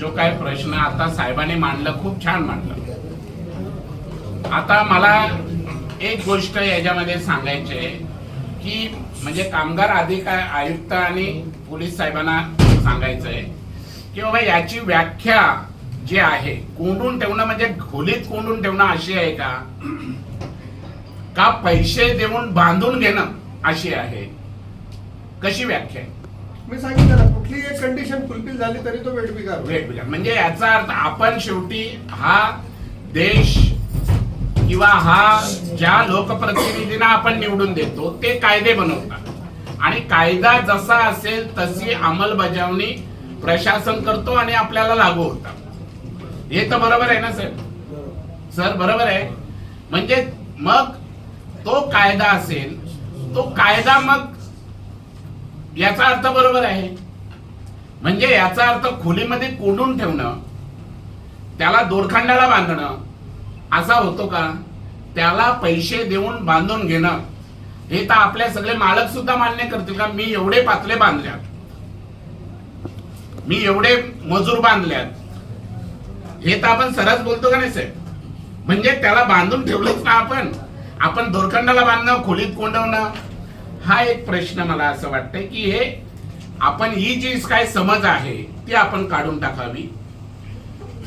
जो काय प्रश्न आता साहेबांनी मांडला खूप छान मांडलं. आता मला एक गोष्ट याच्यामध्ये सांगायची आहे की म्हणजे कामगार अधिकार आयुक्त आणि पोलीस साहेबांना सांगायचं आहे की बाबा याची व्याख्या जी आहे कोंडून ठेवणं म्हणजे खोलीत कोंडून ठेवणं अशी आहे का? का पैसे देऊन बांधून घेणं अशी आहे? कशी व्याख्या आहे? मी सांगितलं कुठली एक कंडिशन फुलफिल झाली तरी तो वेट बिगार वेट बिगार. म्हणजे याचा अर्थ आपण शेवटी हा देश किंवा हा ज्या लोकप्रतिनिधींना आपण निवडून देतो ते कायदे बनवतात. आणि कायदा जसा असेल तशी अंमलबजावणी प्रशासन करतो आणि आपल्याला लागू होतात. हे तर बरोबर आहे ना सर सर बरोबर आहे? म्हणजे मग तो कायदा असेल तो कायदा मग याचा अर्थ बरोबर आहे? म्हणजे याचा अर्थ खोलीमध्ये कोंडून ठेवणं त्याला दोरखंडाला बांधणं असा होतो का? त्याला पैसे देऊन बांधून घेणं. हे तर आपले सगळे मालक सुद्धा मान्य करतील का मी एवढे पातले बांधल्यात. मी एवढे मजूर बांधल्यात. हे तर आपण सरस बोलतो का नाही साहेब? म्हणजे त्याला बांधून ठेवलंच ना आपण. आपण दोरखंडाला बांधणं खोलीत कोंडवणं? हा एक प्रश्न मला असं वाटतंय की हे आपण ही जी काय समज आहे ती आपण काढून टाकावी.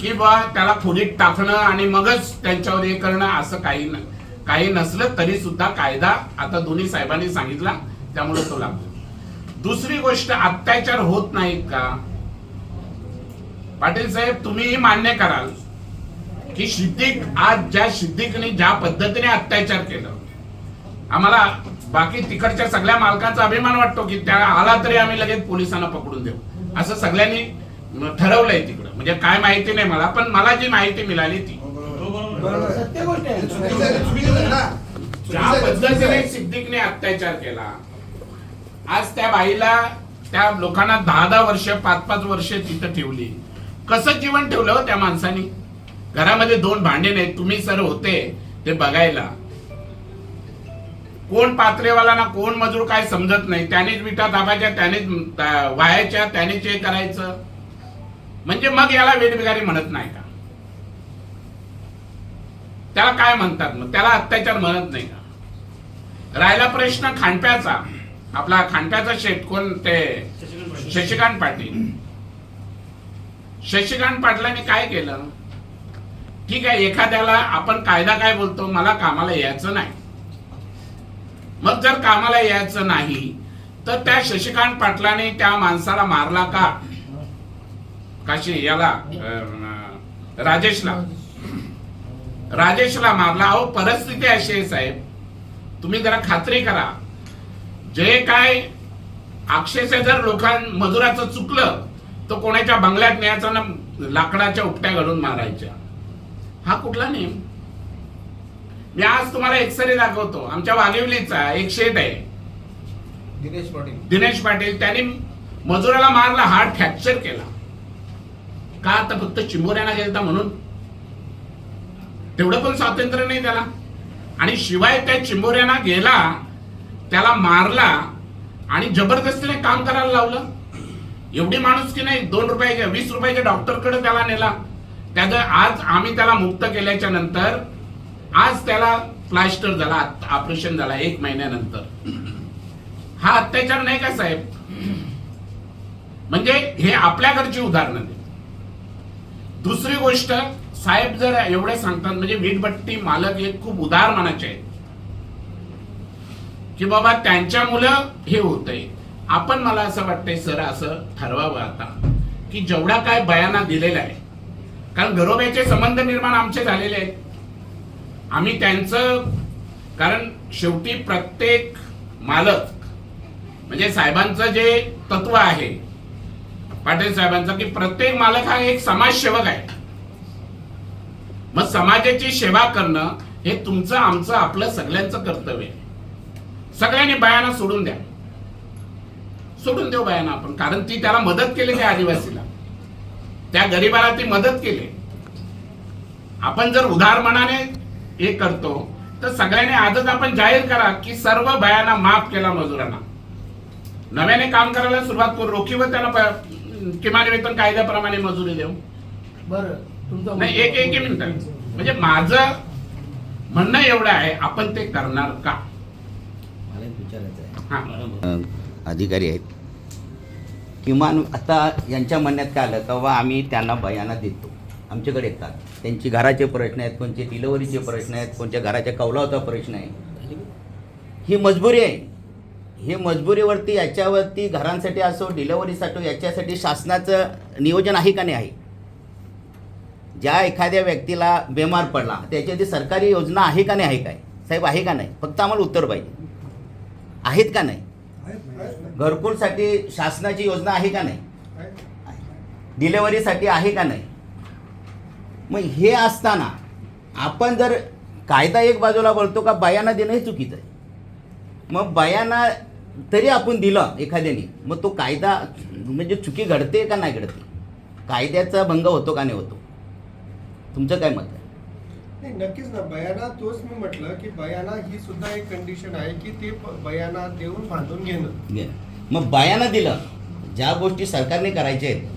की त्याला खोलीत टाकणं आणि मगच त्यांच्यावर हे करणं असं काही काही नसलं तरी सुद्धा कायदा आता दोन्ही साहेबांनी सांगितला त्यामुळे तो लागतो. दुसरी गोष्ट अत्याचार होत नाहीत का? पाटील साहेब तुम्हीही मान्य कराल की सिद्धिक आज ज्या सिद्धिकने ज्या पद्धतीने अत्याचार केलं आम्हाला बाकी तिकडच्या सगळ्या मालकांचा अभिमान वाटतो की त्या आला तरी आम्ही लगेच पोलिसांना पकडून देऊ. असं सगळ्यांनी ठरवलंय तिकडं. म्हणजे काय माहिती नाही मला पण मला जी माहिती मिळाली ती. ज्या पद्धतीने सिद्दीकने अत्याचार केला. आज त्या बाईला त्या लोकांना दहा दहा वर्ष पाच पाच वर्ष तिथं ठेवली. कसं जीवन ठेवलं हो त्या माणसानी? घरामध्ये दोन भांडे नाहीत तुम्ही सर होते ते बघायला. कोण पात्रेवाला ना कोण मजूर काय समजत नाही. त्यानेच विटा दाबायच्या त्यानेच व्हायच्या त्यानेच हे करायचं. म्हणजे मग याला वेठबिगारी म्हणत नाही का? त्याला काय म्हणतात मग? त्याला अत्याचार म्हणत नाही का? राहिला प्रश्न खांडप्याचा आपला खांडप्याचा शेट कोण? ते शशिकांत पाटील. शशिकांत पाटलांनी काय केलं? ठीक आहे एखाद्याला आपण कायदा काय बोलतो? मला कामाला यायचं नाही. मग जर कामाला यायचं नाही तर त्या शशिकांत पाटलाने त्या माणसाला मारला का? काशी याला राजेशला. राजेशला मारला. अहो परिस्थिती अशी आहे साहेब. तुम्ही जरा खात्री करा. जे काय अक्षरशः जर लोकां मजुराचं चुकलं तर कोणाच्या बंगल्यात न्यायचा ना लाकडाच्या उपट्या घालून मारायच्या. हा कुठला नियम? मी आज तुम्हाला एक्सरे दाखवतो. आमच्या वाघिवलीचा एक शेट आहे. दिनेश पाटील. दिनेश पाटील त्यांनी मजुराला मारला हार्ट फ्रॅक्चर केला. का आता फक्त चिंबोऱ्याला गेलता म्हणून? तेवढं पण स्वातंत्र्य नाही त्याला. आणि शिवाय त्या चिंबोऱ्याना गेला त्याला मारला आणि जबरदस्तीने काम करायला लावलं. एवढी माणूस की नाही दोन रुपयाच्या वीस रुपयाच्या डॉक्टरकडे त्याला नेला. त्याचं आज आम्ही त्याला मुक्त केल्याच्यानंतर आज त्याला प्लास्टर झाला ऑपरेशन झाला एक महिन्यानंतर. हा अत्याचार नाही का साहेब? म्हणजे हे आपल्याकडची उदाहरणं दे दुसरी गोष्ट साहेब जर एवढे सांगतात म्हणजे वीटभट्टी मालक हे खूप उदार मनाचे आहेत. की बाबा त्यांच्या मुलं हे होतंय. आपण मला असं वाटतंय सर असं ठरवावं आता की जेवढा काय बयाना दिलेला आहे. कारण घरोब्याचे संबंध निर्माण आमचे झालेले आहेत. आम्ही त्यांचं कारण शेवटी प्रत्येक मालक म्हणजे साहेबांचं जे तत्व आहे पाटील साहेबांचं की प्रत्येक मालक हा एक समाजसेवक आहे. मग समाजाची सेवा करणं हे तुमचं आमचं आपलं सगळ्यांचं कर्तव्य आहे. सगळ्यांनी बायांना सोडून द्या. सोडून देऊ बायांना आपण कारण ती त्याला मदत केली त्या आदिवासीला. त्या गरिबाला ती मदत केली. आपण जर उदार मनाने हे करतो तर सगळ्यांनी आजच आपण जाहीर करा की सर्व बायांना माफ केला मजुरांना. नव्याने काम करायला सुरुवात करू रोखीवर त्याला किमान वेतन कायद्याप्रमाणे मजुरी देऊ. बरं तुमचं नाही एक एक मिनिट. म्हणजे माझं म्हणणं एवढं आहे आपण ते करणार का? मला एक विचारायचं आहे. अ, अधिकारी आहेत. किमान आता यांच्या म्हणण्यात काय आलं तेव्हा आम्ही त्यांना बयाना देतो. आमच्याकडे येतात. त्यांची घराचे प्रश्न आहेत कोणचे डिलिव्हरीचे प्रश्न आहेत कोणत्या घराच्या कौलाचा प्रश्न आहे. ही मजबुरी आहे. हे मजबुरीवरती याच्यावरती घरांसाठी असो डिलिव्हरीसाठी याच्यासाठी शासनाचं नियोजन आहे का नाही आहे? ज्या एखाद्या व्यक्तीला बेमार पडला त्याच्यासाठी सरकारी योजना आहे का नाही आहे काय? साहेब आहे का नाही? फक्त आम्हाला उत्तर पाहिजे. आहेत का नाही? घरकुलसाठी शासनाची योजना आहे का नाही? डिलेवरीसाठी आहे का नाही? मग हे असताना आपण जर कायदा एक बाजूला बोलतो का बयाना देणं हे चुकीचं आहे. मग बयाना तरी आपण दिलं एखाद्याने मग तो कायदा म्हणजे चुकी घडते का नाही घडते? कायद्याचा भंग होतो का नाही होतो? तुमचं काय मत आहे? नाही नक्कीच ना. बयाना तोच मी म्हटलं की बयाना ही सुद्धा एक कंडिशन आहे की ते बयाना देऊन बांधून घेणं. मग बयानं दिलं ज्या गोष्टी सरकारने करायच्या आहेत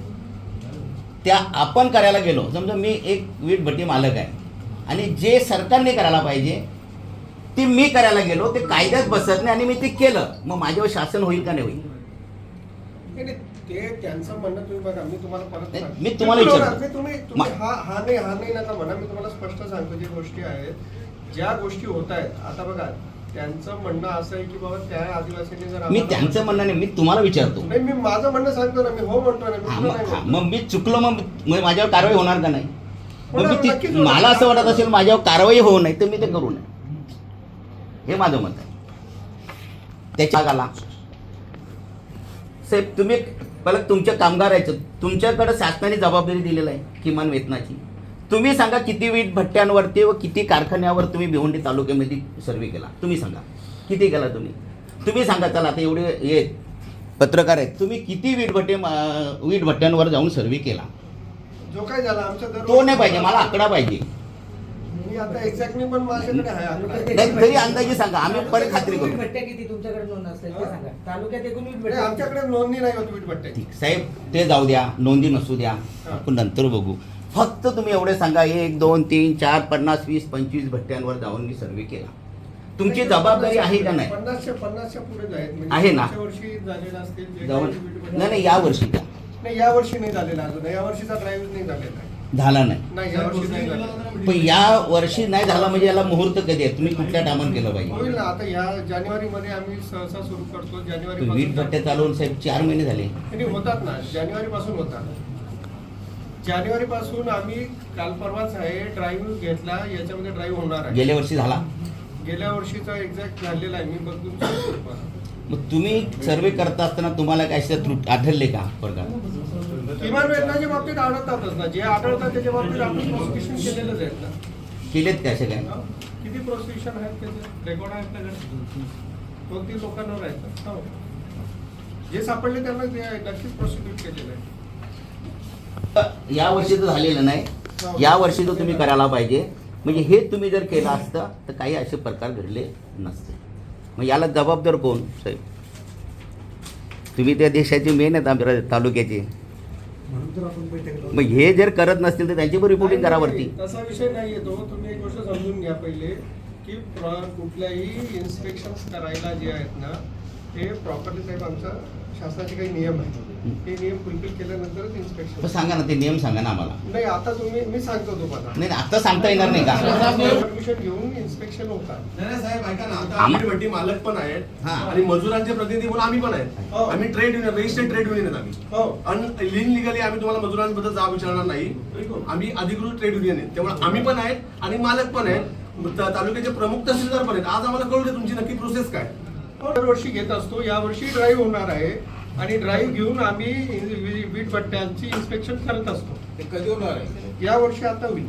त्या आपण करायला गेलो समजा मी एक वीट भट्टी मालक आहे आणि जे सरकारने करायला पाहिजे ते मी करायला गेलो ते कायद्यात बसत नाही आणि मी ते केलं मग माझ्यावर शासन होईल का नाही होईल ते त्यांचं म्हणणं तुम्ही बघा मी तुम्हाला परत. मी तुम्हाला विचारतो. तुम्ही हा हा नाही हा नाही नका म्हणा मी तुम्हाला स्पष्ट सांगतो ज्या गोष्टी आहेत ज्या गोष्टी होत आहेत आता बघा त्यांचं म्हणणं असं आहे की बाबा त्या आदिवासींनी जर मी आम्हाला- त्यांचं म्हणणं नाही मी तुम्हाला विचारतो. नाही मी माझं म्हणणं सांगतो ना मी हो म्हणतो ना मी हा, तुला मग नाही हा, म्हणतो. मग मी चुकलो मग मग माझ्यावर कारवाई होणार का नाही? मग होणार, मी ती- नक्कीच होणार. मला असं वाटत असेल माझ्यावर कारवाई होऊ नये तर मी ते करू नये. हे माझं मत आहे. त्याच्या आला साहेब तुम्ही पहिलं तुमच्या कामगारायचं तुमच्याकडे शासनाने जबाबदारी दिलेलं आहे किमान वेतनाची. तुम्ही सांगा किती वीट भट्ट्यांवरती व किती कारखान्यावर तुम्ही भिवंडी तालुक्यामध्ये सर्वे केला. तुम्ही सांगा. किती केला तुम्ही? तुम्ही सांगा चला आता एवढे हे पत्रकार आहेत. तुम्ही किती वीट भट्टे वीट भट्ट्यांवर जाऊन सर्वे केला? जो काय झाला आमच्या दर तो नाही पाहिजे मला आकडा पाहिजे. मी आता एक्झॅक्टली पण माझ्याकडे आहे आकडा. नाही तरी अंदाजे सांगा आम्ही परत खात्री करू. भेटते किती? तुमच्याकडे नोंद असेल ते सांगा. तालुक्यात एकूण वीट नाही, भेटते आमच्याकडे नोंदणी नाही होत वीटभट्ट्याची ठीक साहेब ते जाऊ द्या नोंदी नसू द्या. आपण नंतर बघू. फक्त तुम्ही एवढे सांगा एक दोन तीन चार पन्नास वीस पंचवीस भट्ट्यांवर जाऊन मी सर्वे केला. तुमची जबाबदारी आहे का नाही? पुढे म्हणजे आहे ना? मागच्या वर्षी झालेलं असतील जे जाऊन. नाही नाही या वर्षी का नाही या वर्षी नाही झालेला अजून. या वर्षीचा ड्राईव्ह नाही झालेला. झाला नाही. नाही या वर्षी नाही झालेला पण या वर्षी नाही झाला म्हणजे याला मुहूर्त कधी आहे? तुम्ही कुठल्या टायमान केलं पाहिजे आता या जानेवारी मध्ये आम्ही सहसा सुरू करतो. जानेवारी वीट भट्टे चालवून साहेब चार महिने झाले. होतात ना. जानेवारी पासून होतात. जानेवारी पासून आम्ही काल परवाच आहे ड्राईव्ह घेतला याच्यामध्ये ड्राईव्ह होणार आहे. गेल्या वर्षी झाला? गेल्या वर्षीचा एक्झॅक्ट झालेला आहे मी बघून. मग तुम्ही सर्वे करता असताना तुम्हाला काय त्रुट आढळले का प्रकार किमान वेतनाच्या बाबतीत आढळतातच ना. जे आढळतात त्याच्या बाबतीत आपण प्रोसिक्युशन केलेलंच आहेत ना. केलेत का असे काय? हा? किती प्रोसिक्युशन आहेत त्याचे? रेकॉर्ड आहेत त्याच्यात दोन तीन लोकांवर आहेत. हो. जे सापडले त्यांना ते नक्कीच प्रोसिक्यूट केलेलं आहे. या वर्षी तर झालेलं नाही. या वर्षी तर तुम्ही करायला पाहिजे. म्हणजे हे तुम्ही जर केलं असतं तर काही असे प्रकार घडले नसते. मग याला जबाबदार कोण साहेब? तुम्ही त्या देशाचे मेन आहेत आमच्या तालुक्याचे. मग हे जर करत नसतील तर त्यांची पण रिपोर्टिंग करावरती. तसा विषय नाही येतो तुम्ही एक गोष्ट समजून घ्या पहिले की कुठल्याही इन्स्पेक्शन करायला जे आहेत ना ते प्रॉपरली साहेब आमचा शासनाचे काही नियम आहेत. ते नियम फुलफिल केल्यानंतरच इन्स्पेक्शन सांगा ना ते नियम सांगा ना आम्हाला. नाही आता तुम्ही मी सांगतो तुम्हाला. नाही नाही, आता सांगता येणार नाही का? परमिशन घेऊन इन्स्पेक्शन होतात. नाही नाही, साहेब ऐका ना आता आम- आम्ही भट्टी मालक पण आहेत हा. आणि मजुरांचे प्रतिनिधी म्हणून आम्ही पण हो. आहेत आम्ही trade union registered trade union आहेत आम्ही. हो. आणि लिगली आम्ही तुम्हाला मजुरांबद्दल जाब विचारणार नाही. आम्ही अधिकृत ट्रेड युनियन आहे त्यामुळे आम्ही पण आहेत आणि मालक पण आहेत. त- तालुक्याचे प्रमुख तहसीलदार पण आहेत. आज आम्हाला कळू दे तुमची नक्की प्रोसेस काय. दरवर्षी घेत असतो. यावर्षी ड्राईव्ह होणार आहे. आणि ड्राईव्ह घेऊन आम्ही वीट भट्ट्यांची इन्स्पेक्शन करत असतो. ते कधी होणार आहे? या वर्षी आता होईल.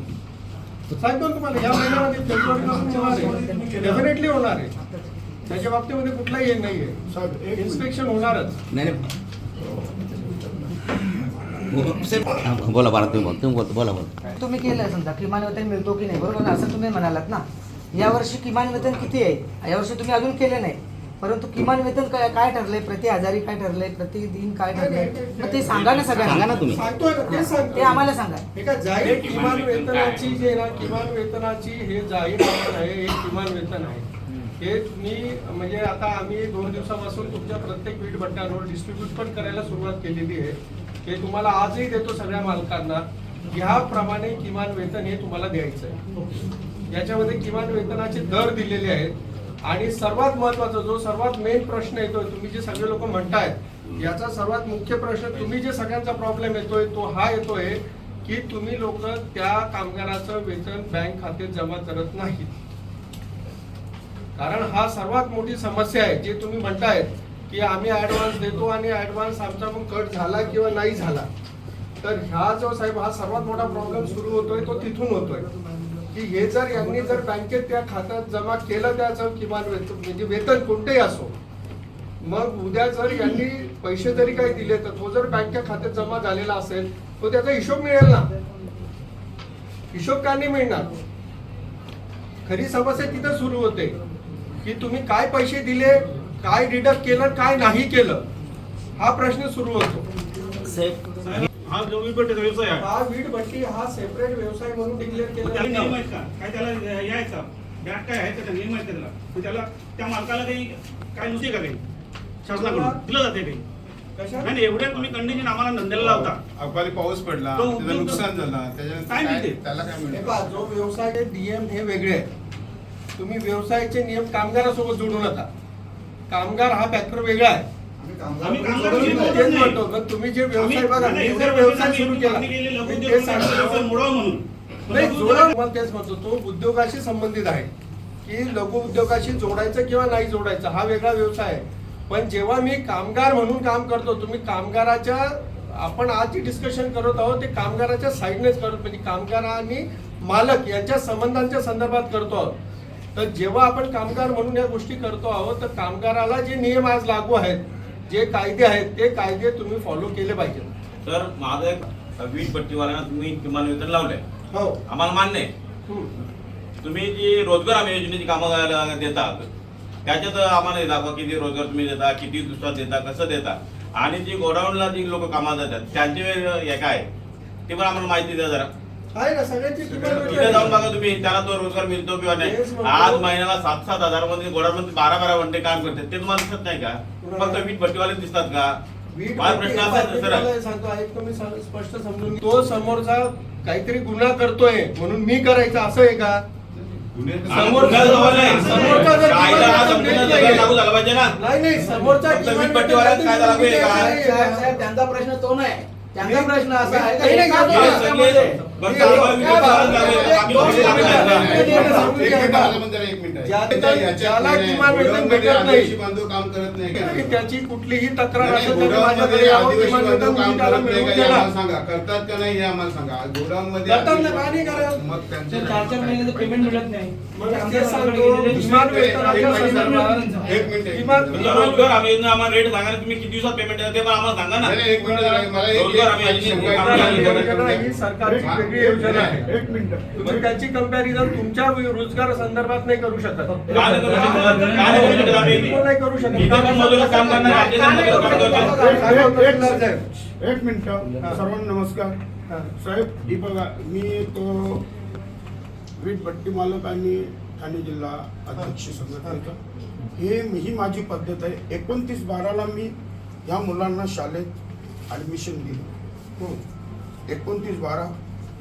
सांगतो तुम्हाला या महिन्यामध्ये फेब्रुवारीपासून होणार आहे. डेफिनेटली होणार आहे. त्याच्या बाबतीमध्ये कुठलाही हे नाही आहे इन्स्पेक्शन होणारच. नाही नाही. साहेब, बोला बाळा तुम्ही बोला. तुम्ही बोलतो बोला बोला. तुम्ही केलं समजा. किमान वेतन मिळतो की नाही? बरोबर ना? असं तुम्ही म्हणालात ना? यावर्षी किमान वेतन किती आहे? यावर्षी तुम्ही अजून केले नाही. परंतु किमान वेतन काय काय ठरलंय? प्रति हजारी काय ठरलंय? प्रतिदिन काय ठरलंय? मग ते सांगा ना सांगा सगळ्यांना. ना तुम्ही. सांगतोय ना, ते आम्हाला सांगा. हे काय जाहीर किमान वेतनाची जे ना किमान वेतनाची हे जाहीर आहे हे किमान वेतन आहे. हे तुम्ही म्हणजे आता आम्ही दोन दिवसापासून तुमच्या प्रत्येक वीट भट्ट्यांवर डिस्ट्रीब्यूट पण करायला सुरुवात केलेली आहे. हे तुम्हाला आजही देतो सगळ्या मालकांना. ह्याप्रमाणे किमान वेतन हे तुम्हाला द्यायचं आहे. याच्यामध्ये किमान वेतनाचे दर दिलेले आहेत. आणि सर्वात महत्त्वाचा जो सर्वात मेन प्रश्न येतोय तुम्ही जे सगळे लोक म्हणतायत याचा सर्वात मुख्य प्रश्न तुम्ही जे सगळ्यांचा प्रॉब्लेम येतोय तो हा येतोय की तुम्ही लोक त्या कामगाराचं वेतन बँक खात्यात जमा करत नाहीत. कारण हा सर्वात मोठी समस्या आहे जे तुम्ही म्हणतायत की आम्ही ऍडव्हान्स देतो आणि ऍडव्हान्स आमचा मग कट झाला किंवा नाही झाला. तर ह्या जो साहेब हा सर्वात मोठा प्रॉब्लेम सुरू होतोय तो तिथून होतोय. की हे जर यांनी जर बँकेत त्या खात्यात जमा केलं त्याचं किमान वेतन म्हणजे वेतन कोणतेही असो मग उद्या जर यांनी पैसे जरी काही दिले तर तो जर बँकेच्या खात्यात जमा झालेला असेल तो त्याचा हिशोब मिळेल ना? हिशोब का नाही मिळणार? खरी समस्या तिथं सुरू होते की तुम्ही काय पैसे दिले काय डिडक्ट केलं काय नाही केलं हा प्रश्न सुरू होतो. सेफ हा जो विपट्याचा व्यवसाय आहे. हा वीट भट्टी हा सेपरेट व्यवसाय म्हणून डिक्लेअर मग त्याला नियम केला आहेत का? काय त्याला यायचा? बॅट काय आहे त्याचा नियम आहे का त्याला? मग त्याला त्या मालकाला काही काय नुसते का काही? शासनाकडून दिलं जाते काही? कशा नाही नाही, एवढ्या तुम्ही कंडिशन आम्हाला धंद्याला लावता. अवकाळी पाऊस पडला तो त्याचं उद्योग- नुकसान झालं त्याच्यानंतर काय काय मिळते? त्याला काय हे मिळतं पहा जो व्यवसाय डीएम हे वेगळे आहेत. तुम्ही व्यवसायाचे नियम कामगारासोबत जोडू नका. कामगार हा फॅक्टर वेगळा आहे. आम्ही कामगार म्हणून मी तेच म्हणतो मग तुम्ही जे व्यवसाय बघा मी जर व्यवसाय सुरू केला मी तेच सांगतो मोडावं म्हणून. नाही जोडा मला तेच म्हणतो तो उद्योगाशी संबंधित आहे. की लघु उद्योगाशी जोडायचं किंवा नाही जोडायचं हा वेगळा व्यवसाय आहे. पण जेव्हा मी कामगार म्हणून काम करतो तुम्ही कामगाराच्या आपण आज जे डिस्कशन करत आहोत ते कामगाराच्या साईडनेच करतो म्हणजे कामगार आणि मालक यांच्या संबंधांच्या संदर्भात करतो आहोत. तर जेव्हा आपण कामगार म्हणून या गोष्टी करतो आहोत तर कामगाराला जे नियम आज लागू आहेत जे कायदे आहेत ते कायदे तुम्ही फॉलो केले पाहिजेत. तर माझं एक वीज पट्टीवाल्यांना तुम्ही किमान वेतन लावलंय. हो. आम्हाला मान्य आहे. तुम्ही जी रोजगार आम्ही योजनेची कामं करायला देता त्याच्यात आम्हाला हे दाखवा किती रोजगार तुम्ही देता किती दिवसात देता कसं देता. आणि जी गोडाऊनला जी लोक कामाला जातात त्यांचे हे काय? ते पण आम्हाला माहिती द्या जरा. आहे ना सगळ्यांची किमान वेतन. तिथे जाऊन. बघा तुम्ही त्याला तो रोजगार मिळतो किंवा नाही. आज महिन्याला सात सात हजारमध्ये गोडाऊनमध्ये बारा बारा घंटे काम करतात. ते तुम्हाला दिसत नाही का? फक्त वीट भट्टीवाले दिसतात का? वीट माझा भट्टी प्रश्न हे असा आहे, बातमी मला सर सांगतो? ऐक तुम्ही सांग- स्पष्ट समजून. तो समोरचा काहीतरी गुन्हा करतोय म्हणून मी करायचं असं आहे का? समोर- समोरचा जर कायदा हा किमान संपूर्ण वेतन जगात देत लागू झाला पाहिजे ना. नाही नाही समोरचा फक्त किमान वीट भट्टीवाल्यात वेतन कायदा लागू आहे का? नाही, साहेब साहेब, त्यांचा प्रश्न तो नाही. त्यांचा प्रश्न असा आहे का नाही, नाही, हे बरं, मिनिटं. मिनिटं मिनिट एक मिनिट. ज्याला नाही, किमान वेतन भेटत? त्याची कुठलीही तक्रार नाही, असेल तर माझ्याकडे यावं किमान वेतन मी त्याला मिळवून हे देणार. सांगा. करतात का नाही हे आम्हाला सांगा. गोडाऊनमध्ये करतात ना, आदिवासी- का नाही करत? मग त्यांचे चार चार महिन्याचं पेमेंट मिळत नाही. रोजगार आम्ही योजना आम्हाला रेट सांगा तुम्ही किती दिवसात पेमेंट देता ते पण आम्हाला सांगा ना. एक मिनिट मला रोजगार ही सरकारची वेगळी योजना आहे. एक मिनिट तुम्ही त्याची कंपॅरिझन तुमच्या रोजगार संदर्भात नाही करू शकत एक मिनिट सर्वांना नमस्कार साहेब ही बघा मी तो वीट भट्टी मालक आणि ठाणे जिल्हा अध्यक्ष संघटनेचा हे ही माझी पद्धत आहे एकोणतीस बाराला मी ह्या मुलांना शाळेत ॲडमिशन दिलं एकोणतीस बारा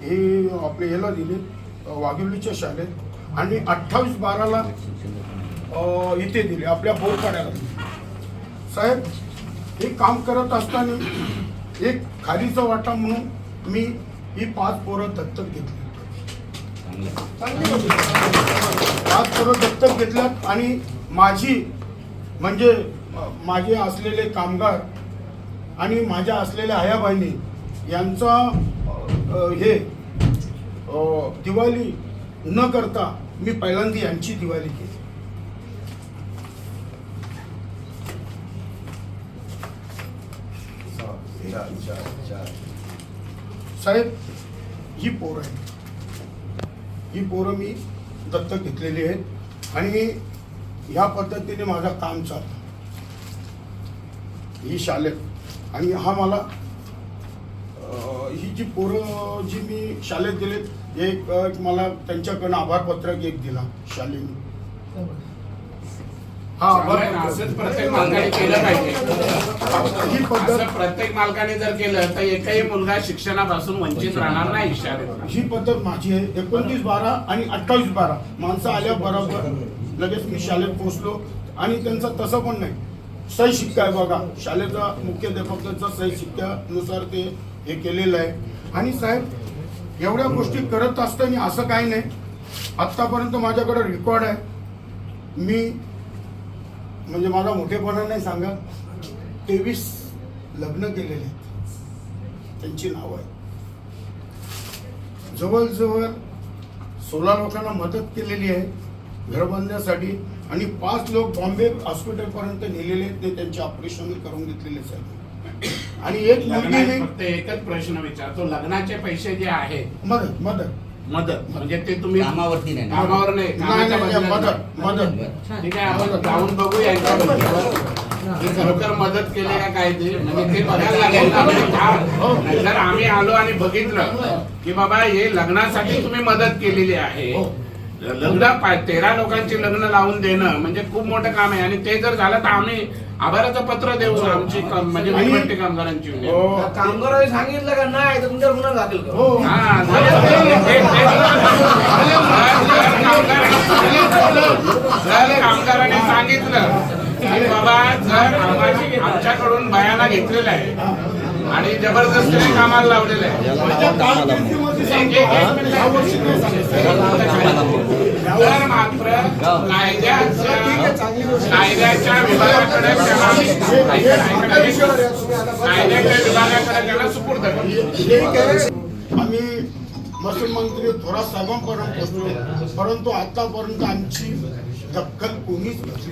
हे आपले याला दिले वाघिवलीच्या शाळेत आणि अठ्ठावीस बाराला इथे दिले आपल्या बोरपाड्याला दिले. साहेब हे काम करत असताना एक खालीचा वाटा म्हणून मी ही पाच पोरं दत्तक घेतली. पाच पोरं दत्तक घेतल्यात आणि माझी म्हणजे माझे असलेले कामगार आणि माझ्या असलेल्या आया बहिणी यांचा हे दिवाळी न करता मी पहिल्यांदा यांची दिवाळी केली. साहेब ही पोरं आहेत. ही पोरं मी दत्तक घेतलेली आहेत आणि या पद्धतीने माझं काम चालतं. ही शाळेत आणि हा मला ही जी पोरं जी मी शाळेत दिलेत एक अं, मला त्यांच्याकडनं आभारपत्रक एक दिला शाळेने हा असंच प्रत्येक मालकाने केलं पाहिजे. ही पद्धत असं प्रत्येक मालकाने जर केलं तर एकही मुलगा शिक्षणापासून वंचित राहणार नाही शाळेत. ही पद्धत माझी आहे. एकोणतीस बारा आणि अठ्ठावीस बारा. माणसं आल्या बरोबर. लगेच मी शाळेत पोहोचलो. आणि त्यांचं तसं पण नाही. सही शिक्का आहे बघा. शाळेचा मुख्याध्यापकाचा सही शिक्क्यानुसार ते हे केलेलं आहे. आणि साहेब एवढ्या गोष्टी करत असताना असं काही नाही. आत्तापर्यंत माझ्याकडे रेकॉर्ड आहे. मी म्हणजे माझा मोठेपणा नाही सांगा तेवीस लग्न केलेले आहेत. त्यांची नावं आहेत. जवळजवळ सोळा लोकांना मदत केलेली आहे घर बांधण्यासाठी आणि पाच लोक बॉम्बे हॉस्पिटलपर्यंत नेलेले आहेत. ते त्यांचे ऑपरेशन करून घेतलेले आहेत. आणि एक मुलगी लग्नात फक्त एकच प्रश्न विचारतो. लग्नाचे पैसे जे आहेत मदत मदत. मदत. म्हणजे ते तुम्ही कामावरती नाही. ना. कामावर नाही. नाही कामाच्या नाही बदल्यात मदत मदत. ठीक आहे आपण जाऊन बघू यांच्या खरोखर मदत केली का काय ते? म्हणजे ते बघायला लागेल. ना म्हणजे का- नाही जर आम्ही आलो आणि बघितलं की बाबा हे लग्नासाठी तुम्ही मदत केलेली आहे. हो. लग्न पा- तेरा लोकांची लग्न लावून देणं म्हणजे खूप मोठं काम आहे. आणि ते जर झालं तर आम्ही आभाराचं पत्र देऊ आमची कम- म्हणजे आणि- कामगारांची. हो. कामगारांनी सांगितलं का नाही तर तुमच्यावर गुन्हा दाखल करू. हो. हा, झालं ते- ते- ते- जर कामगाराने. सांगितलं. की बाबा जर आमच्याकडून बयाना घेतलेला आहे आणि जबरदस्तीने कामाला लावलेलं आहे. मात्र कायद्याच्या कायद्याच्या विभागाकडे कायद्याच्या विभागाकडे त्याला सुपूर्द आम्ही महसूल मंत्री थोरात साहेबांपर्यंत पोहोचलो. परंतु आतापर्यंत आमची दखल कोणीच